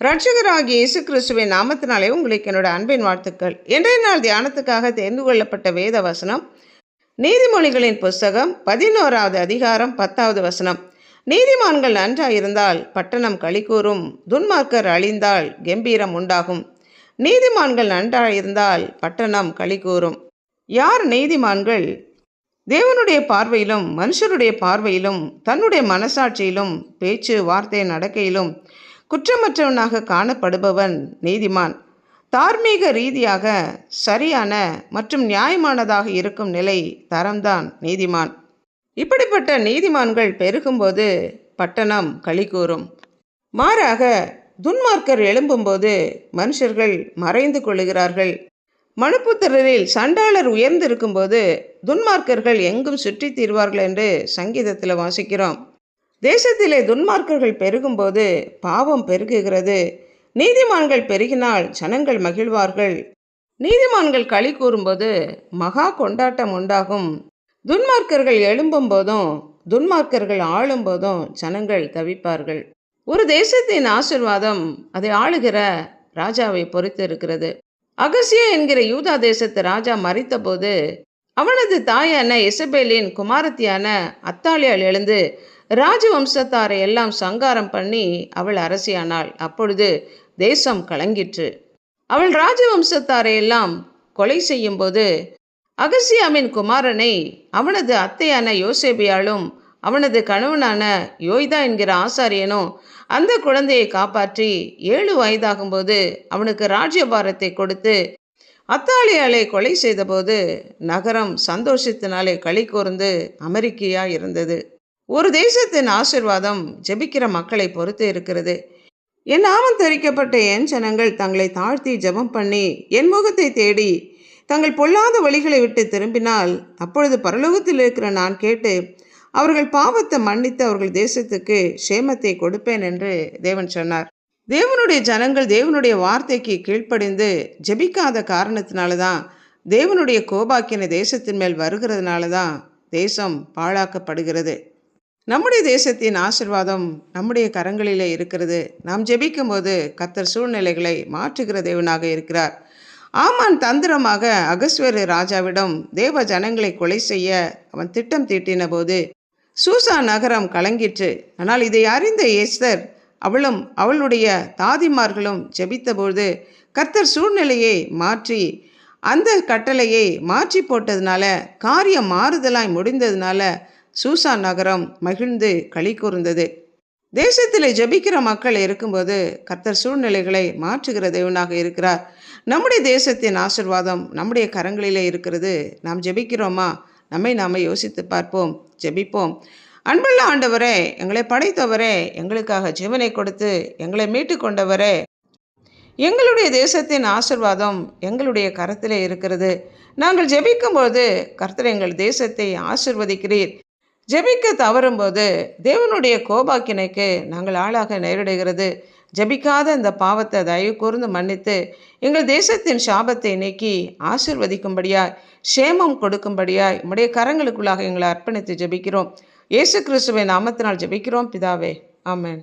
ரட்சகராகிய இயேசு கிறிஸ்துவின் நாமத்தினாலே உங்களுக்கு என்னோட அன்பின் வாழ்த்துக்கள். இன்றைய நாள் தியானத்துக்காக தேர்ந்து கொள்ளப்பட்ட வேத வசனம் நீதிமொழிகளின் புஸ்தகம் பதினோராவது அதிகாரம் பத்தாவது வசனம். நீதிமான்கள் நன்றாயிருந்தால் பட்டணம் களிக்கூறும் துன்மார்க்கர் அழிந்தால் கம்பீரம் உண்டாகும். நீதிமான்கள் நன்றாயிருந்தால் பட்டணம் களிக்கூறும் யார் நீதிமான்கள்? தேவனுடைய பார்வையிலும் மனுஷருடைய பார்வையிலும் தன்னுடைய மனசாட்சியிலும் பேச்சு வார்த்தை நடக்கையிலும் குற்றமற்றவனாக காணப்படுபவன் நீதிமான். தார்மீக ரீதியாக சரியான மற்றும் நியாயமானதாக இருக்கும் நிலை தரம்தான் நீதிமான். இப்படிப்பட்ட நீதிமான்கள் பெருகும்போது பட்டணம் களி கூறும் மாறாக துன்மார்க்கர் எழும்பும்போது மனுஷர்கள் மறைந்து கொள்ளுகிறார்கள். மனுப்புத்திரரில் சண்டாளர் உயர்ந்திருக்கும்போது துன்மார்க்கர்கள் எங்கும் சுற்றித் தீர்வார்கள் என்று சங்கீதத்தில் வாசிக்கிறோம். தேசத்திலே துன்மார்க்கர்கள் பெருகும்போது பாவம் பெருகுகிறது. நீதிமான்கள் பெருகினால் ஜனங்கள் மகிழ்வார்கள். நீதிமான்கள் களி கூறும்போது மகா கொண்டாட்டம் உண்டாகும். துன்மார்க்கர்கள் எழும்பும் போதும் துன்மார்க்கர்கள் ஆளும் போதும் ஜனங்கள் தவிப்பார்கள். ஒரு தேசத்தின் ஆசிர்வாதம் அதை ஆளுகிற ராஜாவை பொறுத்து இருக்கிறது அகசிய என்கிற யூதா தேசத்து ராஜா மறித்தபோது அவனது தாயான இசபேலின் குமாரத்தியான அத்தாலியால் எழுந்து ராஜவம்சத்தாரை எல்லாம் சங்காரம் பண்ணி அவள் அரசியானாள். அப்பொழுது தேசம் கலங்கிற்று. அவள் ராஜவம்சத்தாரை எல்லாம் கொலை செய்யும்போது அகசியாமின் குமாரனை அவனது அத்தையான யோசேபியாலும் அவனது கணவனான யோய்தா என்கிற ஆசாரியனும் அந்த குழந்தையை காப்பாற்றி ஏழு வயதாகும்போது அவனுக்கு ராஜ்யபாரத்தை கொடுத்து அத்தாலியாலை கொலை செய்தபோது நகரம் சந்தோஷத்தினாலே களி கூர்ந்து அமெரிக்கையா இருந்தது. ஒரு தேசத்தின் ஆசிர்வாதம் ஜெபிக்கிற மக்களை பொறுத்து இருக்கிறது. என் நாமம் தரிக்கப்பட்ட என் ஜனங்கள் தங்களை தாழ்த்தி ஜெபம் பண்ணி என் முகத்தை தேடி தங்கள் பொல்லாத வழிகளை விட்டு திரும்பினால் அப்பொழுது பரலோகத்தில் இருக்கிற நான் கேட்டு அவர்கள் பாவத்தை மன்னித்து அவர்கள் தேசத்துக்கு சேமத்தை கொடுப்பேன் என்று தேவன் சொன்னார். தேவனுடைய ஜனங்கள் தேவனுடைய வார்த்தைக்கு கீழ்ப்படிந்து ஜெபிக்காத காரணத்தினால தான் தேவனுடைய கோபாக்கின தேசத்தின் மேல் வருகிறதுனால தான் தேசம் பாழாக்கப்படுகிறது. நம்முடைய தேசத்தின் ஆசிர்வாதம் நம்முடைய கரங்களிலே இருக்கிறது. நாம் ஜெபிக்கும்போது கத்தர் சூழ்நிலைகளை மாற்றுகிற தேவனாக இருக்கிறார். ஆமான் தந்திரமாக அகஸ்வர ராஜாவிடம் தேவ ஜனங்களை கொலை செய்ய அவன் திட்டம் தீட்டின போது சூசா நகரம் கலங்கிற்று. ஆனால் இதை அறிந்த ஏஸ்தர் அவளும் அவளுடைய தாதிமார்களும் ஜெபித்தபோது கர்த்தர் சூழ்நிலையை மாற்றி அந்த கட்டளையை மாற்றி போட்டதுனால காரியம் மாறுதலாய் முடிந்ததுனால சூசான் நகரம் மகிழ்ந்து களி கூர்ந்தது. தேசத்தில் ஜெபிக்கிற மக்கள் இருக்கும்போது கர்த்தர் சூழ்நிலைகளை மாற்றுகிற தேவனாக இருக்கிறார். நம்முடைய தேசத்தின் ஆசிர்வாதம் நம்முடைய கரங்களிலே இருக்கிறது. நாம் ஜெபிக்கிறோமா? நம்மை நாம் யோசித்து பார்ப்போம் ஜெபிப்போம். அன்புள்ள ஆண்டவரே எங்களை படைத்தவரே எங்களுக்காக ஜீவனை கொடுத்து எங்களை மீட்டு கொண்டவரே எங்களுடைய தேசத்தின் ஆசிர்வாதம் எங்களுடைய கரத்திலே இருக்கிறது. நாங்கள் ஜெபிக்கும்போது கர்த்தர் எங்கள் தேசத்தை ஆசிர்வதிக்கிறீர். ஜெபிக்க தவறும்போது தேவனுடைய கோபாக்கினைக்கு நாங்கள் ஆளாக நேரிடுகிறது. ஜெபிக்காத இந்த பாவத்தை தயவு கூர்ந்து மன்னித்து எங்கள் தேசத்தின் சாபத்தை நீக்கி ஆசிர்வதிக்கும்படியாய் சேமம் கொடுக்கும்படியாய் உம்முடைய கரங்களுக்குள்ளாக எங்களை அர்ப்பணித்து ஜெபிக்கிறோம். இயேசு கிறிஸ்துவின் நாமத்தினால் ஜெபிக்கிறோம். பிதாவே ஆமேன்.